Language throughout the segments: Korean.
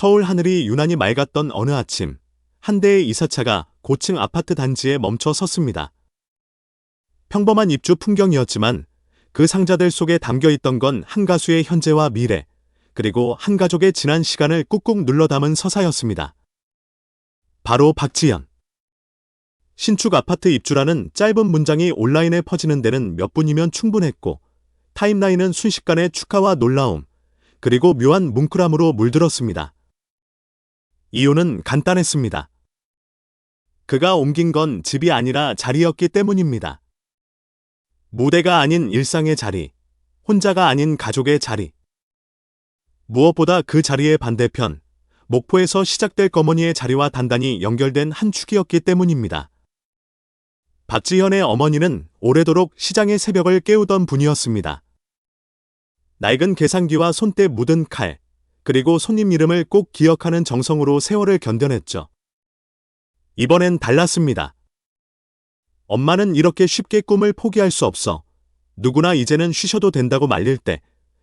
서울 하늘이 유난히 맑았던 어느 아침, 한 대의 이사차가 고층 아파트 단지에 멈춰 섰습니다. 평범한 입주 풍경이었지만 그 상자들 속에 담겨 있던 건 한 가수의 현재와 미래, 그리고 한 가족의 지난 시간을 꾹꾹 눌러 담은 서사였습니다. 바로 박지연. 신축 아파트 입주라는 짧은 문장이 온라인에 퍼지는 데는 몇 분이면 충분했고, 타임라인은 순식간에 축하와 놀라움, 그리고 묘한 뭉클함으로 물들었습니다. 이유는 간단했습니다. 그가 옮긴 건 집이 아니라 자리였기 때문입니다. 무대가 아닌 일상의 자리, 혼자가 아닌 가족의 자리. 무엇보다 그 자리의 반대편, 목포에서 시작될 거머니의 자리와 단단히 연결된 한 축이었기 때문입니다. 박지현의 어머니는 오래도록 시장의 새벽을 깨우던 분이었습니다. 낡은 계산기와 손때 묻은 칼, 그리고 손님 이름을 꼭 기억하는 정성으로 세월을 견뎌냈죠. 이번엔 달랐습니다. 엄마는 이렇게 쉽게 꿈을 포기할 수 없어. 누구나 이제는 쉬셔도 된다고 말릴 때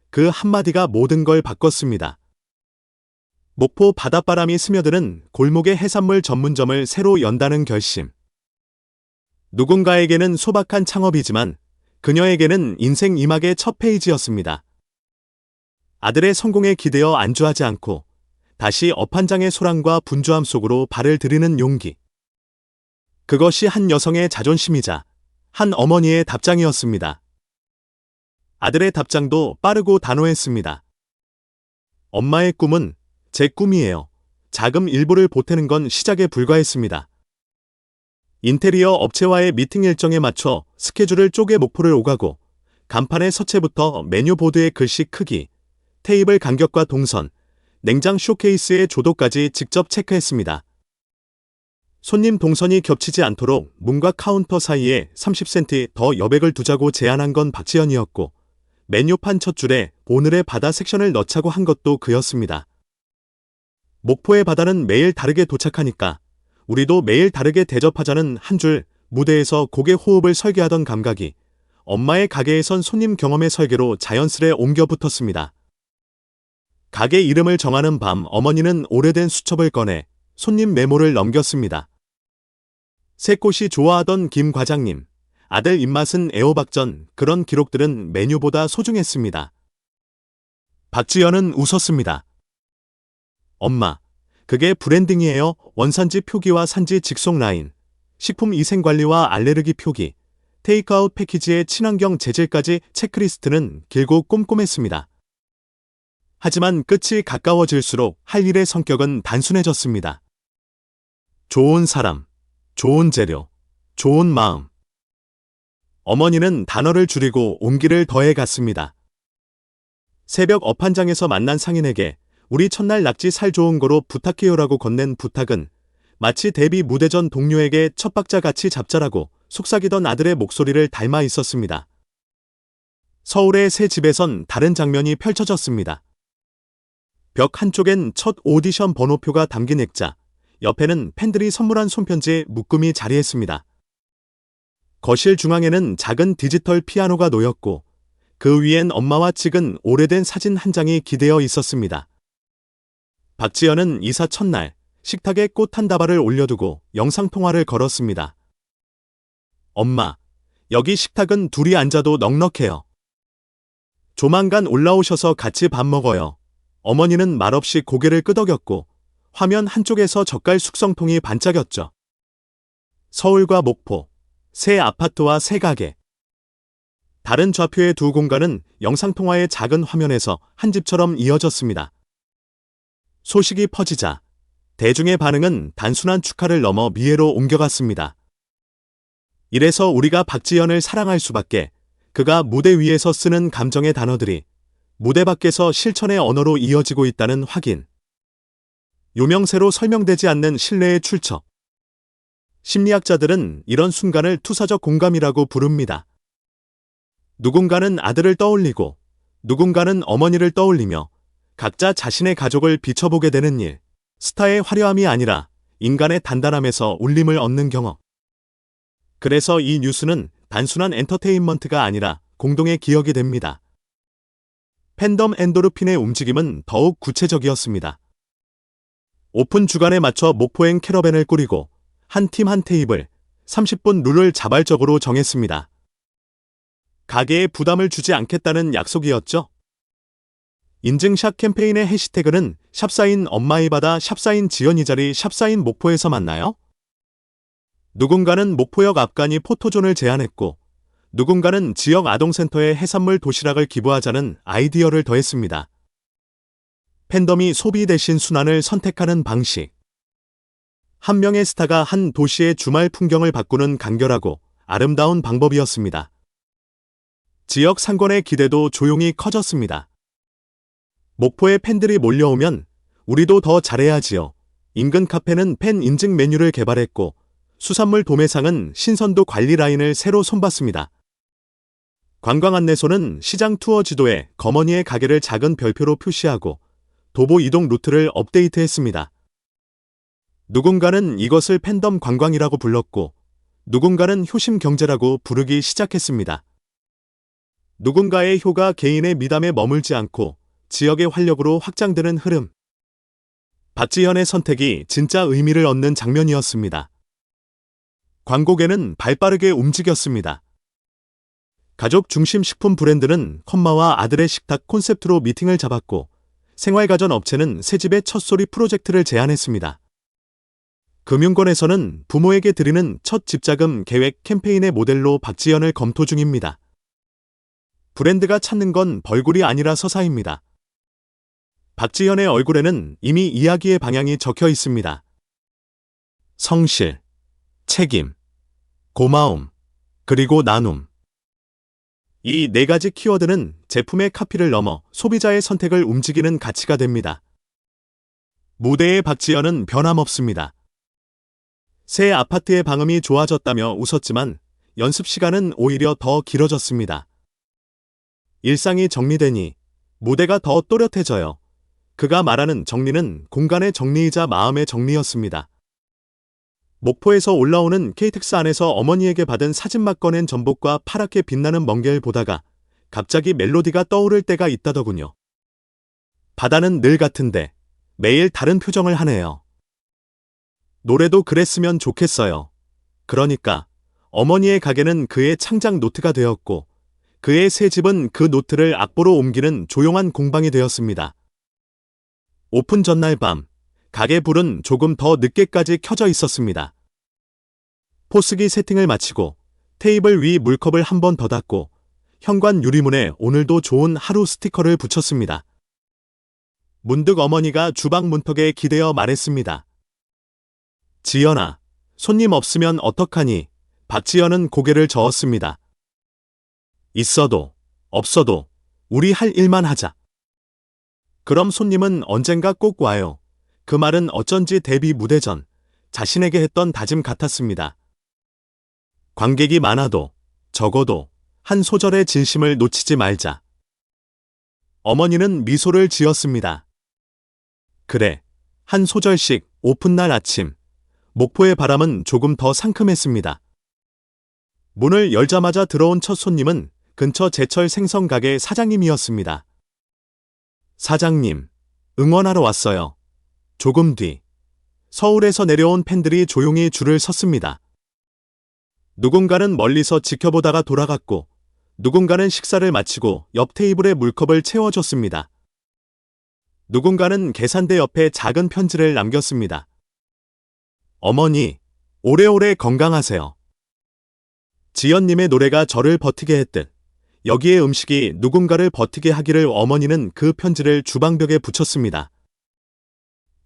그 한마디가 모든 걸 바꿨습니다. 목포 바닷바람이 스며드는 골목의 해산물 전문점을 새로 연다는 결심. 누군가에게는 소박한 창업이지만 그녀에게는 인생 이막의 첫 페이지였습니다. 아들의 성공에 기대어 안주하지 않고 다시 업한장의 소란과 분주함 속으로 발을 들이는 용기. 그것이 한 여성의 자존심이자 한 어머니의 답장이었습니다. 아들의 답장도 빠르고 단호했습니다. 엄마의 꿈은 제 꿈이에요. 자금 일부를 보태는 건 시작에 불과했습니다. 인테리어 업체와의 미팅 일정에 맞춰 스케줄을 쪼개 목포를 오가고 간판의 서체부터 메뉴 보드의 글씨 크기, 테이블 간격과 동선, 냉장 쇼케이스의 조도까지 직접 체크했습니다. 손님 동선이 겹치지 않도록 문과 카운터 사이에 30cm 더 여백을 두자고 제안한 건 박지연이었고 메뉴판 첫 줄에 오늘의 바다 섹션을 넣자고 한 것도 그였습니다. 목포의 바다는 매일 다르게 도착하니까 우리도 매일 다르게 대접하자는 한 줄 무대에서 고개 호흡을 설계하던 감각이 엄마의 가게에 선 손님 경험의 설계로 자연스레 옮겨 붙었습니다. 가게 이름을 정하는 밤 어머니는 오래된 수첩을 꺼내 손님 메모를 넘겼습니다. 새꽃이 좋아하던 김 과장님, 아들 입맛은 애호박전, 그런 기록들은 메뉴보다 소중했습니다. 박지연은 웃었습니다. 엄마, 그게 브랜딩이에요. 원산지 표기와 산지 직송 라인, 식품 위생관리와 알레르기 표기, 테이크아웃 패키지의 친환경 재질까지 체크리스트는 길고 꼼꼼했습니다. 하지만 끝이 가까워질수록 할 일의 성격은 단순해졌습니다. 좋은 사람, 좋은 재료, 좋은 마음. 어머니는 단어를 줄이고 온기를 더해 갔습니다. 새벽 업한장에서 만난 상인에게 우리 첫날 낙지 살 좋은 거로 부탁해요라고 건넨 부탁은 마치 데뷔 무대 전 동료에게 첫 박자 같이 잡자라고 속삭이던 아들의 목소리를 닮아 있었습니다. 서울의 새 집에선 다른 장면이 펼쳐졌습니다. 벽 한쪽엔 첫 오디션 번호표가 담긴 액자, 옆에는 팬들이 선물한 손편지에 묶음이 자리했습니다. 거실 중앙에는 작은 디지털 피아노가 놓였고 그 위엔 엄마와 찍은 오래된 사진 한 장이 기대어 있었습니다. 박지연은 이사 첫날 식탁에 꽃 한 다발을 올려두고 영상통화를 걸었습니다. 엄마, 여기 식탁은 둘이 앉아도 넉넉해요. 조만간 올라오셔서 같이 밥 먹어요. 어머니는 말없이 고개를 끄덕였고 화면 한쪽에서 젓갈 숙성통이 반짝였죠. 서울과 목포, 새 아파트와 새 가게. 다른 좌표의 두 공간은 영상통화의 작은 화면에서 한 집처럼 이어졌습니다. 소식이 퍼지자 대중의 반응은 단순한 축하를 넘어 미애로 옮겨갔습니다. 이래서 우리가 박지연을 사랑할 수밖에 그가 무대 위에서 쓰는 감정의 단어들이 무대 밖에서 실천의 언어로 이어지고 있다는 확인. 유명세로 설명되지 않는 신뢰의 출처. 심리학자들은 이런 순간을 투사적 공감이라고 부릅니다. 누군가는 아들을 떠올리고 누군가는 어머니를 떠올리며 각자 자신의 가족을 비춰보게 되는 일. 스타의 화려함이 아니라 인간의 단단함에서 울림을 얻는 경험. 그래서 이 뉴스는 단순한 엔터테인먼트가 아니라 공동의 기억이 됩니다. 팬덤 엔도르핀의 움직임은 더욱 구체적이었습니다. 오픈 주간에 맞춰 목포행 캐러밴을 꾸리고 한팀한 테이블 30분 룰을 자발적으로 정했습니다. 가게에 부담을 주지 않겠다는 약속이었죠. 인증샷 캠페인의 해시태그는 샵사인 엄마이 바다 샵사인 지연이 자리 샵사인 목포에서 만나요? 누군가는 목포역 앞간이 포토존을 제안했고 누군가는 지역 아동센터에 해산물 도시락을 기부하자는 아이디어를 더했습니다. 팬덤이 소비 대신 순환을 선택하는 방식. 한 명의 스타가 한 도시의 주말 풍경을 바꾸는 간결하고 아름다운 방법이었습니다. 지역 상권의 기대도 조용히 커졌습니다. 목포에 팬들이 몰려오면 우리도 더 잘해야지요. 인근 카페는 팬 인증 메뉴를 개발했고 수산물 도매상은 신선도 관리 라인을 새로 손봤습니다. 관광 안내소는 시장 투어 지도에 거머니의 가게를 작은 별표로 표시하고 도보 이동 루트를 업데이트했습니다. 누군가는 이것을 팬덤 관광이라고 불렀고 누군가는 효심 경제라고 부르기 시작했습니다. 누군가의 효가 개인의 미담에 머물지 않고 지역의 활력으로 확장되는 흐름. 박지현의 선택이 진짜 의미를 얻는 장면이었습니다. 광고계는 발빠르게 움직였습니다. 가족 중심 식품 브랜드는 컴마와 아들의 식탁 콘셉트로 미팅을 잡았고 생활가전 업체는 새집의 첫소리 프로젝트를 제안했습니다. 금융권에서는 부모에게 드리는 첫 집자금 계획 캠페인의 모델로 박지연을 검토 중입니다. 브랜드가 찾는 건 벌꿀이 아니라 서사입니다. 박지현의 얼굴에는 이미 이야기의 방향이 적혀 있습니다. 성실, 책임, 고마움, 그리고 나눔. 이 네 가지 키워드는 제품의 카피를 넘어 소비자의 선택을 움직이는 가치가 됩니다. 무대의 박지현은 변함없습니다. 새 아파트의 방음이 좋아졌다며 웃었지만 연습 시간은 오히려 더 길어졌습니다. 일상이 정리되니 무대가 더 또렷해져요. 그가 말하는 정리는 공간의 정리이자 마음의 정리였습니다. 목포에서 올라오는 KTX 안에서 어머니에게 받은 사진막 꺼낸 전복과 파랗게 빛나는 멍게를 보다가 갑자기 멜로디가 떠오를 때가 있다더군요. 바다는 늘 같은데 매일 다른 표정을 하네요. 노래도 그랬으면 좋겠어요. 그러니까 어머니의 가게는 그의 창작 노트가 되었고 그의 새 집은 그 노트를 악보로 옮기는 조용한 공방이 되었습니다. 오픈 전날 밤 가게 불은 조금 더 늦게까지 켜져 있었습니다. 포스기 세팅을 마치고 테이블 위 물컵을 한 번 더 닫고 현관 유리문에 오늘도 좋은 하루 스티커를 붙였습니다. 문득 어머니가 주방 문턱에 기대어 말했습니다. 지연아, 손님 없으면 어떡하니? 박지연은 고개를 저었습니다. 있어도, 없어도, 우리 할 일만 하자. 그럼 손님은 언젠가 꼭 와요. 그 말은 어쩐지 데뷔 무대 전 자신에게 했던 다짐 같았습니다. 관객이 많아도 적어도 한 소절의 진심을 놓치지 말자. 어머니는 미소를 지었습니다. 그래, 한 소절씩 오픈날 아침, 목포의 바람은 조금 더 상큼했습니다. 문을 열자마자 들어온 첫 손님은 근처 제철 생선 가게 사장님이었습니다. 사장님, 응원하러 왔어요. 조금 뒤, 서울에서 내려온 팬들이 조용히 줄을 섰습니다. 누군가는 멀리서 지켜보다가 돌아갔고, 누군가는 식사를 마치고 옆 테이블에 물컵을 채워줬습니다. 누군가는 계산대 옆에 작은 편지를 남겼습니다. 어머니, 오래오래 건강하세요. 지연님의 노래가 저를 버티게 했듯, 여기에 음식이 누군가를 버티게 하기를 어머니는 그 편지를 주방벽에 붙였습니다.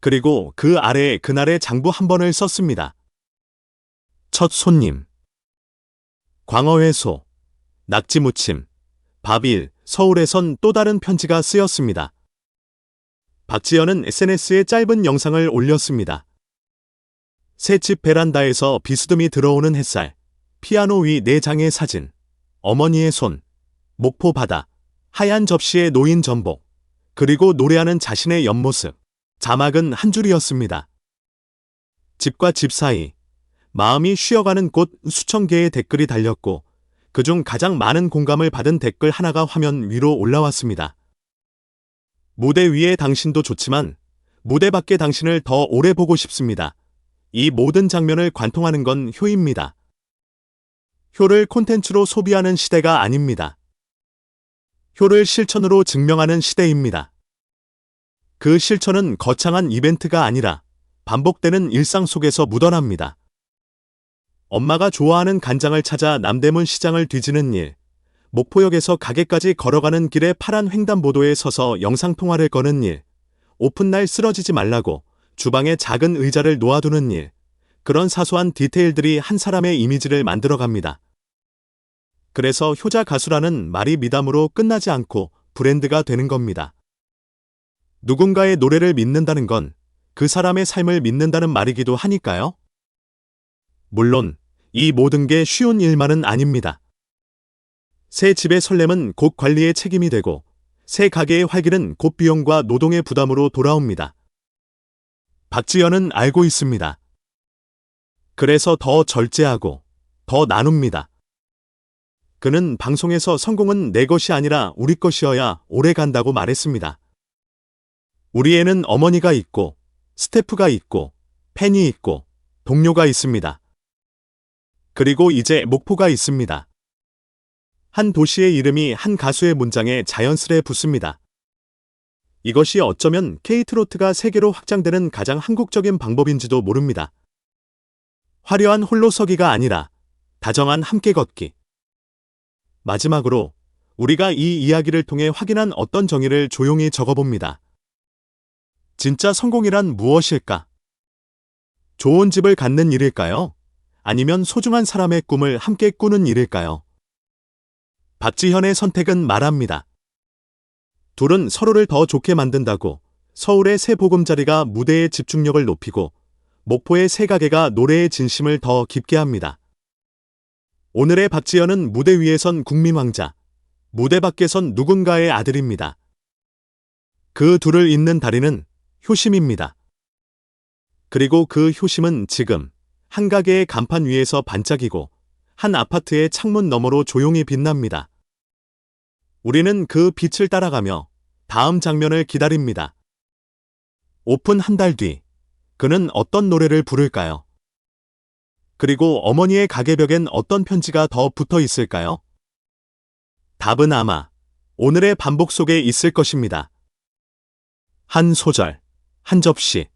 그리고 그 아래에 그날의 장부 한 번을 썼습니다. 첫 손님. 광어회소. 낙지무침. 밥일. 서울에선 또 다른 편지가 쓰였습니다. 박지연은 SNS에 짧은 영상을 올렸습니다. 새집 베란다에서 비스듬히 들어오는 햇살. 피아노 위 네 장의 사진. 어머니의 손. 목포 바다, 하얀 접시에 놓인 전복, 그리고 노래하는 자신의 옆모습. 자막은 한 줄이었습니다. 집과 집 사이, 마음이 쉬어가는 곳 수천 개의 댓글이 달렸고, 그중 가장 많은 공감을 받은 댓글 하나가 화면 위로 올라왔습니다. 무대 위에 당신도 좋지만, 무대 밖에 당신을 더 오래 보고 싶습니다. 이 모든 장면을 관통하는 건 효입니다. 효를 콘텐츠로 소비하는 시대가 아닙니다. 효를 실천으로 증명하는 시대입니다. 그 실천은 거창한 이벤트가 아니라 반복되는 일상 속에서 묻어납니다. 엄마가 좋아하는 간장을 찾아 남대문 시장을 뒤지는 일, 목포역에서 가게까지 걸어가는 길에 파란 횡단보도에 서서 영상통화를 거는 일, 오픈날 쓰러지지 말라고 주방에 작은 의자를 놓아두는 일, 그런 사소한 디테일들이 한 사람의 이미지를 만들어갑니다. 그래서 효자 가수라는 말이 미담으로 끝나지 않고 브랜드가 되는 겁니다. 누군가의 노래를 믿는다는 건 그 사람의 삶을 믿는다는 말이기도 하니까요. 물론 이 모든 게 쉬운 일만은 아닙니다. 새 집의 설렘은 곧 관리의 책임이 되고 새 가게의 활기는 곧 비용과 노동의 부담으로 돌아옵니다. 박지연은 알고 있습니다. 그래서 더 절제하고 더 나눕니다. 그는 방송에서 성공은 내 것이 아니라 우리 것이어야 오래 간다고 말했습니다. 우리에는 어머니가 있고, 스태프가 있고, 팬이 있고, 동료가 있습니다. 그리고 이제 목포가 있습니다. 한 도시의 이름이 한 가수의 문장에 자연스레 붙습니다. 이것이 어쩌면 케이트로트가 세계로 확장되는 가장 한국적인 방법인지도 모릅니다. 화려한 홀로 서기가 아니라 다정한 함께 걷기. 마지막으로 우리가 이 이야기를 통해 확인한 어떤 정의를 조용히 적어봅니다. 진짜 성공이란 무엇일까? 좋은 집을 갖는 일일까요? 아니면 소중한 사람의 꿈을 함께 꾸는 일일까요? 박지현의 선택은 말합니다. 둘은 서로를 더 좋게 만든다고 서울의 새 보금자리가 무대의 집중력을 높이고 목포의 새 가게가 노래의 진심을 더 깊게 합니다. 오늘의 박지현은 무대 위에선 국민 왕자, 무대 밖에선 누군가의 아들입니다. 그 둘을 잇는 다리는 효심입니다. 그리고 그 효심은 지금 한 가게의 간판 위에서 반짝이고 한 아파트의 창문 너머로 조용히 빛납니다. 우리는 그 빛을 따라가며 다음 장면을 기다립니다. 오픈 한 달 뒤, 그는 어떤 노래를 부를까요? 그리고 어머니의 가게벽엔 어떤 편지가 더 붙어 있을까요? 답은 아마 오늘의 반복 속에 있을 것입니다. 한 소절, 한 접시.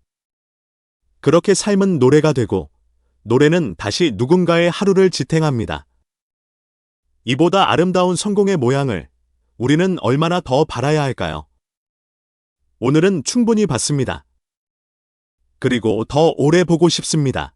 그렇게 삶은 노래가 되고 노래는 다시 누군가의 하루를 지탱합니다. 이보다 아름다운 성공의 모양을 우리는 얼마나 더 바라야 할까요? 오늘은 충분히 봤습니다. 그리고 더 오래 보고 싶습니다.